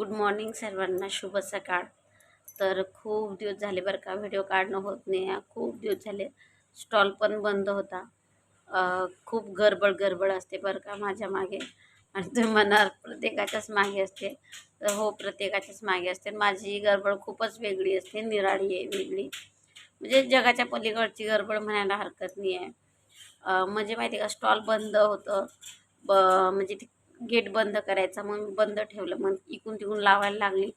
Good morning सर्वांना शुभ सकाळ. तर खूप दिवस झाले बरं का व्हिडिओ काढणं होत नाही. खूप दिवस झाले स्टॉल पण बंद होता. खूप गडबड गडबड असते बरं का माझ्या मागे. आणि तुम्ही म्हणाल प्रत्येकाच्याच मागे असते. तर हो प्रत्येकाच्याच मागे असते. माझी गडबड खूपच वेगळी असते निराळी आहे वेगळी. म्हणजे जगाच्या पलीकडची गडबड म्हणायला हरकत नाही आहे. म्हणजे माहिती आहे का स्टॉल बंद होतं. ब म्हणजे गेट बंद करायचा. मग मी बंद ठेवलं. मग इकून तिकून लावायला लागली.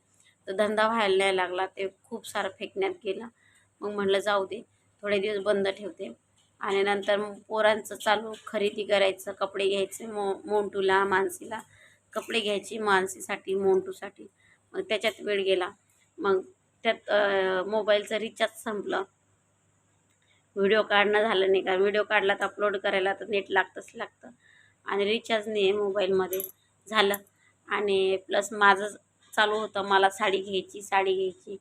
तर धंदा व्हायला नाही लागला. ते खूप सारं फेकण्यात गेला. मग म्हटलं जाऊ दे. थोडे दिवस बंद ठेवते. आणि नंतर मग पोरांचं चालू खरेदी करायचं कपडे घ्यायचे मो मोंटूला मानसीला. कपडे घ्यायचे मानसीसाठी मोंटूसाठी. मग त्याच्यात वेळ गेला. मग त्यात मोबाईलचं रिचार्ज संपलं. व्हिडिओ काढणं झालं नाही का? व्हिडिओ काढला तर अपलोड करायला तर नेट लागतंच लागतं. आणि रिचार्ज नाही आहे मोबाईलमध्ये झालं. आणि प्लस माझं चालू होतं मला साडी घ्यायची साडी घ्यायची.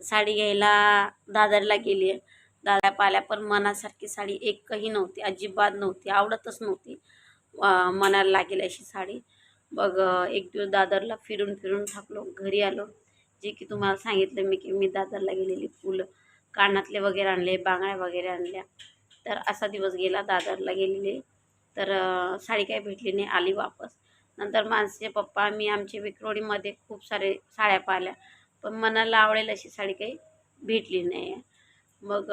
साडी घ्यायला दादरला गेली. आहे दादा पाल्या पण मनासारखी साडी एकही नव्हती अजिबात नव्हती आवडतच नव्हती. मनाला लागेल अशी साडी. मग एक दिवस दादरला फिरून फिरून थाकलो घरी आलो. जे की तुम्हाला सांगितलं मी की मी दादरला गेलेली फुलं कानातले वगैरे आणले बांगड्या वगैरे आणल्या. तर असा दिवस गेला दादरला गेलेले. तर साडी काही भेटली नाही आली वापस. नंतर माणसाचे पप्पा मी आमच्या विक्रोळीमध्ये खूप सारे साड्या पाहिल्या. पण मनाला आवडेल अशी साडी काही भेटली नाही. आहे मग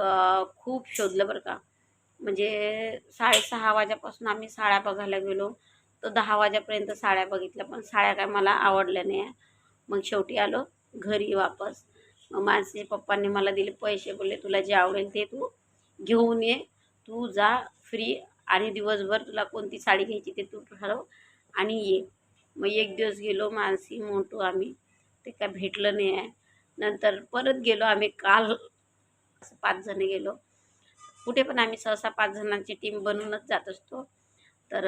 खूप शोधलं बरं का. म्हणजे साडेसहा वाजेपासून आम्ही साड्या बघायला गेलो. तर दहा वाजेपर्यंत साड्या बघितल्या पण साड्या काय मला आवडल्या नाही. आहे मग शेवटी आलो घरी वापस. मग माझे पप्पांनी मला दिले पैसे बोलले तुला जे आवडेल ते तू घेऊन ये. तू जा फ्री आणि दिवसभर तुला कोणती साडी घ्यायची ते तू ठरव आणि ये. मग एक दिवस गेलो मानसी मोठू आम्ही. ते काय भेटलं नाही आहे. नंतर परत गेलो आम्ही काल. असं पाच जण गेलो. कुठे पण आम्ही सहसा पाच जणांची टीम बनवूनच जात असतो. तर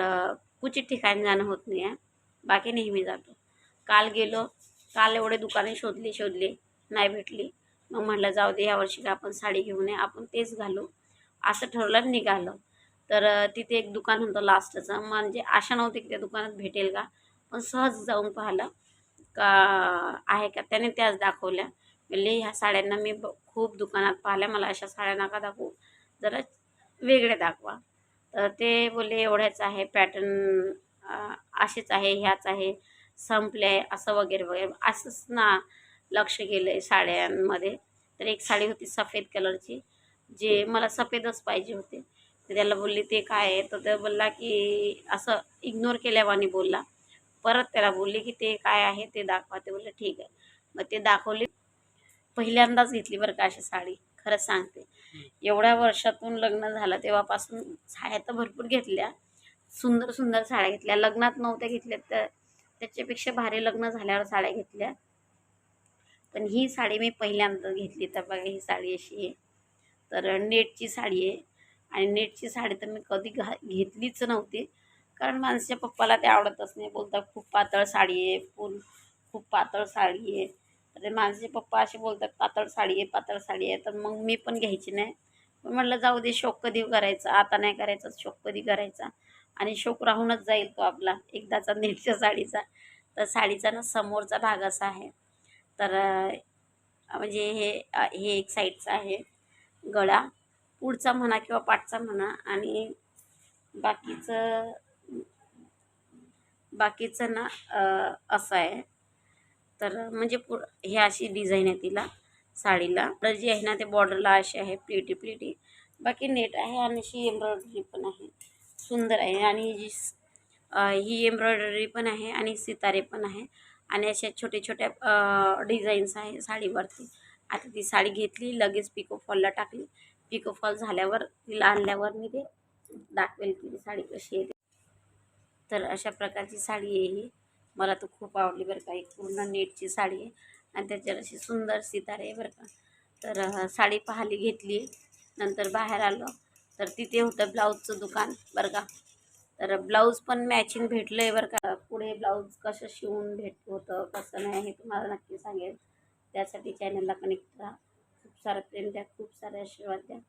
कुचित ठिकाण ठिकाणी जाणं होत नाही आहे. बाकी नेहमी जातो. काल गेलो. काल एवढे दुकाने शोधली शोधली. नाही भेटली. मग म्हटलं जाऊ दे यावर्षी का आपण साडी घेऊन ये. आपण तेच घालू. असं ठरवलं निघालं. तर तिथे एक दुकान होतं लास्टचं म्हणजे आशा नव्हती की त्या दुकानात भेटेल का? पण सहज जाऊन पाहिलं. का आहे का? त्याने त्याच दाखवल्या. म्हणजे ह्या साड्यांना मी ब- खूप दुकानात पाहिल्या. मला अशा साड्या नका दाखवू. जरा वेगळ्या दाखवा. तर ते बोलले एवढ्याच आहे. पॅटर्न असेच आहे. ह्याच आहे. संपले. आहे असं वगैरे वगैरे. असंच ना लक्ष गेलं आहे साड्यांमध्ये. तर एक साडी होती सफेद कलरची जे मला सफेदच पाहिजे होते. तर त्याला बोलली ते काय आहे? तर ते बोलला की असं इग्नोर केल्यावानी बोलला. परत त्याला बोलले की ते काय आहे? ते दाखवा. ते बोलले ठीक आहे. मग ते दाखवले. पहिल्यांदाच घेतली बरं का अशी साडी. खरंच सांगते. एवढ्या वर्षातून लग्न झालं तेव्हापासून साड्या तर भरपूर घेतल्या. सुंदर सुंदर साड्या घेतल्या. लग्नात नव्हत्या घेतल्या तर त्याच्यापेक्षा भारी लग्न झाल्यावर साड्या घेतल्या. पण ही साडी मी पहिल्यांदा घेतली. तर बघा ही साडी अशी आहे. तर नेटची साडी आहे. आणि नेटची साडी तर मी कधी घा घेतलीच नव्हती. कारण माणसाच्या पप्पाला ते आवडतच नाही. बोलतात खूप पातळ साडी आहे फुल खूप पातळ साडी आहे. तर ते माझे पप्पा असे बोलतात पातळ साडी आहे पातळ साडी आहे. तर मग मी पण घ्यायची नाही. पण म्हटलं जाऊ दे शोक कधी करायचा? आता नाही करायचा शोक कधी करायचा? आणि शोक राहूनच जाईल तो आपला एकदाचा नेटच्या साडीचा. तर साडीचा ना समोरचा भाग असा आहे. तर म्हणजे हे हे एक साईडचा आहे गळा. पुढचा म्हणा किंवा पाठचा म्हणा आणि बाकीचं बाकीचं ना असं आहे. तर म्हणजे पु हे अशी डिझाईन आहे तिला साडीला. तर जी आहे ना ते बॉर्डरला अशी आहे प्लिटी प्लिटी बाकी नेट आहे आणि अशी एम्ब्रॉयडरी पण आहे. सुंदर आहे आणि जी ही एम्ब्रॉयडरी पण आहे आणि सितारे पण आहे. आणि अशा छोट्या छोट्या डिझाईन्स आहे साडीवरती. आता ती साडी घेतली लगेच पिको फॉलला टाकली. पिको फॉल झाल्यावर तिला आणल्यावर मी ते दाखवेल की साडी कशी येते तर अशा प्रकारची साडी आहे ही. मला तर खूप आवडली बरं का. एक पूर्ण नेटची साडी आहे. आणि त्याच्यावर अशी सुंदर सितार आहे बरं का. तर साडी पाहिली घेतली. नंतर बाहेर आलो. तर तिथे होतं ब्लाऊजचं दुकान बरं का. तर ब्लाऊज पण मॅचिंग भेटलं आहे बरं का. पुढे ब्लाऊज कसं शिवून भेट होतं कसं नाही हे तुम्हाला नक्की सांगेल त्यासाठी चॅनलला कनेक्ट राहा. सारं प्रेम द्या खूप सारे आशीर्वाद द्या.